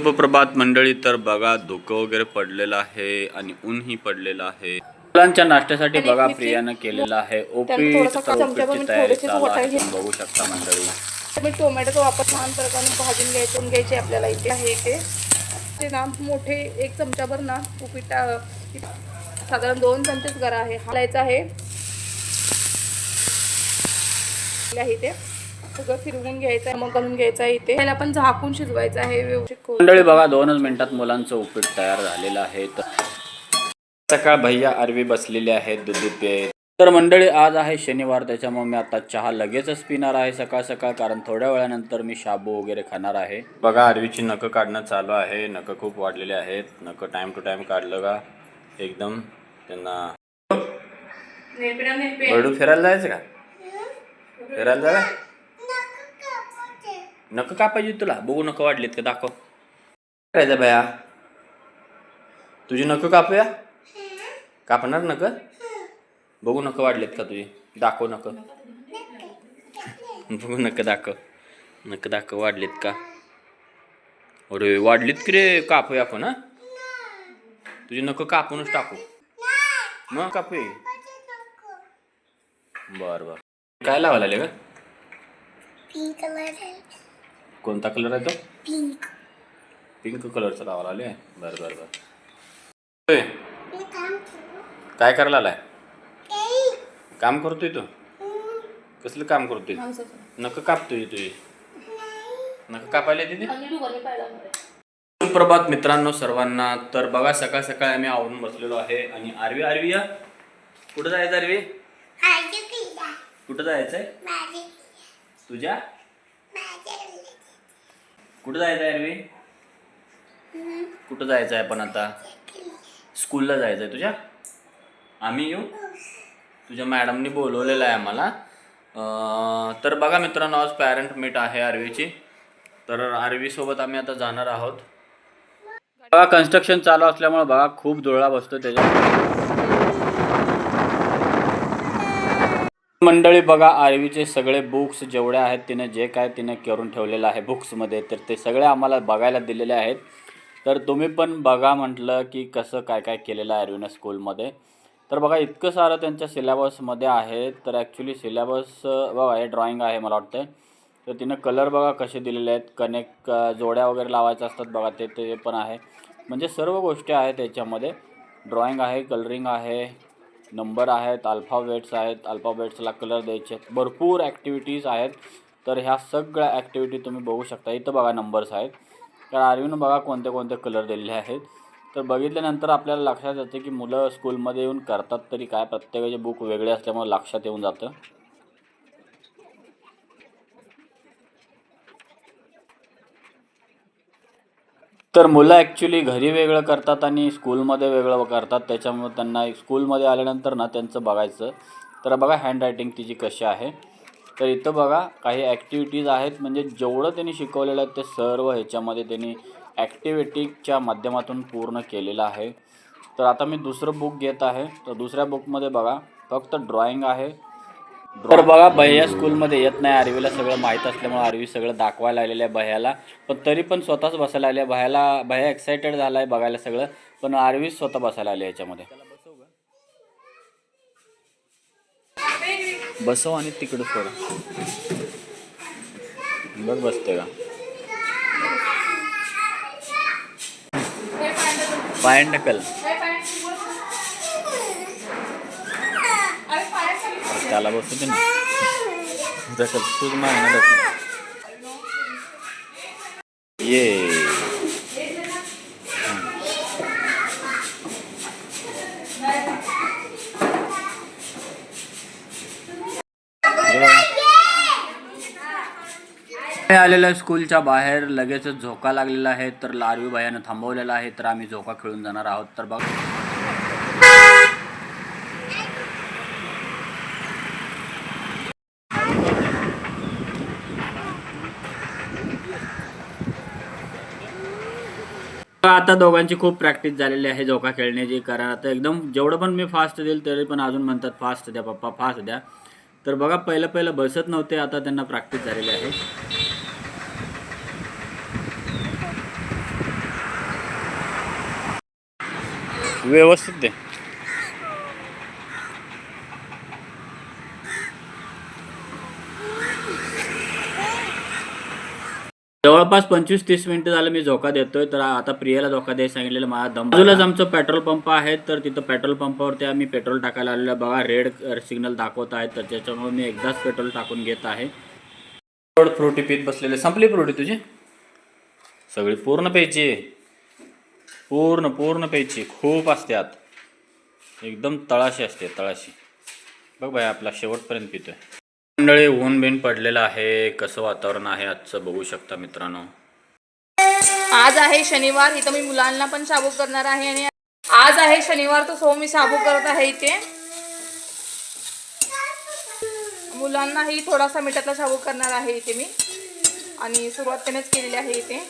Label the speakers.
Speaker 1: शुभप्रभात मंडळी तर बघा धुकं वगैरे पडलेलं आहे आणि ऊनही पडलेलं आहे. मुलांच्या नाश्त्यासाठी बघा प्रियानं केलेलं आहे. ओपीट तर
Speaker 2: चमच्याभर
Speaker 1: ओपीटची तयारी चालू आहे. बघू शकता मंडळी.
Speaker 2: मी टोमॅटोचा वापर छान प्रकारे भाजून घ्यायचे घ्यायचे आपल्याला इथे आहे इथे. ते ना मोठे एक चमचाभर ना उपीट साधारण दोन चमचेच गरा आहे. हालायचं आहे. आहे इथे. सगळं फिरवून घ्यायचं आहे मग घालून घ्यायचं आहे इथे. त्याला आपण झाकून शिजवायचं आहे व्यवस्थित.
Speaker 1: मंडळी बघा दोनच मिनिटात मुलांचं उपीट तयार झालेलं आहे. सकाळ भैया आरवी बसलेले आहेत दूध पे तर मंडळी आज आहे शनिवार त्याच्यामुळे मी आता चहा लगेचच पिणार आहे सकाळ सकाळ कारण थोड्या वेळानंतर मी शाबू वगैरे खाणार आहे. बघा आरवीची नखं काढणं चालू आहे. नखं खूप वाढलेले आहेत. नखं टाइम टू टाइम काढलं का? एकदम त्यांना. बरडू फिरायला जायचं का? फिरायला जागा नक कापायची तुला बघू नकं वाढलीत का दाखव. करायचं भया तुझी नकं कापूया? कापणार नक? बघू नकं वाढलीत का तुझी दाखव नक. बघू नक दाखव नक दाखव वाढलीत का. अरे वाढलीत की रे कापूया आपण हा? तुझी नकं कापूनच टाकू. मग कापूया. बर बर. काय लावायला लागले का
Speaker 3: पिंक कलर आहे
Speaker 1: कोणता कलर आहे तो?
Speaker 3: पिंक
Speaker 1: पिंक कलरचा लावायला आले. बर बर बर. काय करायला आलाय? काम करतोय तू? कसलं काम करतोय. नक कापतोय तुझी नक कापायला तिथे. सुप्रभात मित्रांनो सर्वांना. तर बघा सकाळ सकाळ आम्ही आवरून बसलेलो आहे. आणि आरवी आरवी या. कुठं जायचं आरवी? कुठं जायचंय? तुझ्या? कुठं जायचं आहे आरवी कुठं जायचं आहे पण आता? स्कूलला जायचं आहे तुझ्या? आम्ही येऊ? तुझ्या मॅडमनी बोलवलेलं आहे आम्हाला. तर बघा मित्रांनो आज पॅरेंट मीट आहे आरवीची तर आरवीसोबत आम्ही आता जाणार आहोत. बघा कन्स्ट्रक्शन चालू असल्यामुळे बघा खूप धुळा बसतो त्याच्या मंडळी बघा आरवीचे सगळे बुक्स जेवढे आहेत तिने जे काय तिने करून ठेवलेलं आहे बुक्समध्ये तर ते सगळे आम्हाला बघायला दिलेले आहेत. तर तुम्ही पण बघा म्हटलं की कसं काय काय केलेलं आहे आरवीनं स्कूलमध्ये तर बघा इतकं सारं त्यांच्या सिलेबसमध्ये आहे तर ॲक्च्युली सिलेबस बघा हे ड्रॉइंग आहे मला वाटतं तर तिनं कलर बघा कसे दिलेले आहेत कनेक्ट जोड्या वगैरे लावायच्या असतात बघा ते ते पण आहे. म्हणजे सर्व गोष्टी आहेत त्याच्यामध्ये ड्रॉइंग आहे कलरिंग आहे नंबर आहेत अल्फाबेट्स आहेत अल्फाबेट्सला कलर द्यायचे आहेत. भरपूर ॲक्टिव्हिटीज आहेत. तर ह्या सगळ्या ॲक्टिव्हिटी तुम्ही बघू शकता. इथं बघा नंबर्स आहेत. तर आर्वीनं बघा कोणते कोणते कलर दिलेले आहेत. तर बघितल्यानंतर आपल्याला लक्षात येते की मुलं स्कूलमध्ये येऊन करतात तरी काय? प्रत्येकाचे बुक वेगळे असल्यामुळे लक्षात येऊन जातं. तर मुलं ॲक्च्युली घरी वेगळं करतात आणि स्कूलमध्ये वेगळं करतात. त्याच्यामुळे त्यांना स्कूलमध्ये आल्यानंतर ना त्यांचं बघायचं. तर बघा हँडरायटिंग तिची कशी आहे. तर इथं बघा काही ॲक्टिव्हिटीज आहेत. म्हणजे जेवढं त्यांनी शिकवलेलं आहे ते सर्व ह्याच्यामध्ये त्यांनी ॲक्टिव्हिटीच्या माध्यमातून पूर्ण केलेलं आहे. तर आता मी दुसरं बुक घेत आहे. तर दुसऱ्या बुकमध्ये बघा फक्त ड्रॉइंग आहे. तर बघा भैया स्कूलमध्ये येत नाही आरवीला सगळं माहीत असल्यामुळे आरवी सगळं दाखवायला आलेलं आहे भैयाला. पण तरी पण स्वतःच बसायला आले भैयाला भैया एक्सायटेड झाला आहे बघायला सगळं पण आरवी स्वतः बसायला आले याच्यामध्ये. बसव आणि तिकडं सोड. बघ बसते का? पाय ढकल. त्याला बसू दे ना ढकल तूच माग ना ढकल ये हे आलेलं आहे स्कूलच्या बाहेर लगेचच झोका लागलेला आहे तर लारवी भयानं थांबवलेला आहे तर आम्ही झोका खेळून जाणार आहोत. तर बघ. आता दोघांची खूप प्रॅक्टिस झालेली आहे झोका खेळण्याची कारण आता एकदम जेवढं पण मी फास्ट देईल तरी पण अजून म्हणतात फास्ट द्या पप्पा फास्ट द्या. तर बघा पहिलं पहिलं बसत नव्हते आता त्यांना प्रॅक्टिस झालेली आहे. व्यवस्थित दे. जवळपास पंचवीस तीस मिनिटं झालं मी झोका देतोय तर आता प्रियाला झोका द्यायला सांगितलेलं मला दम बाजूलाच आमचं पेट्रोल पंप आहे तर तिथं पेट्रोल पंपावरती आम्ही पेट्रोल टाकायला आलेलं बघा रेड सिग्नल दाखवत आहे तर त्याच्यामुळे मी एकदाच पेट्रोल टाकून घेत आहे. फ्रुटी पीत बसलेले. संपली फ्रुटी तुझी? सगळी पूर्ण प्यायची? पूर्ण पूर्ण प्यायची. खूप असते आत. एकदम तळाशी असते तळाशी. बघ बाय आपला शेवटपर्यंत पितोय. मंडळी ऊन बिन पडलेलं आहे. कसं वातावरण आहे आजचं बघू शकता मित्रांनो?
Speaker 2: आज आहे शनिवार इथं मी मुलांना पण शाबू करणार आहे आणि आज आहे शनिवार तर सो मी शाबू करत आहे इथे. मुलांनाही थोडासा मिठातला शाबू करणार आहे इथे मी. आणि सुरुवात त्यानेच केलेली आहे इथे.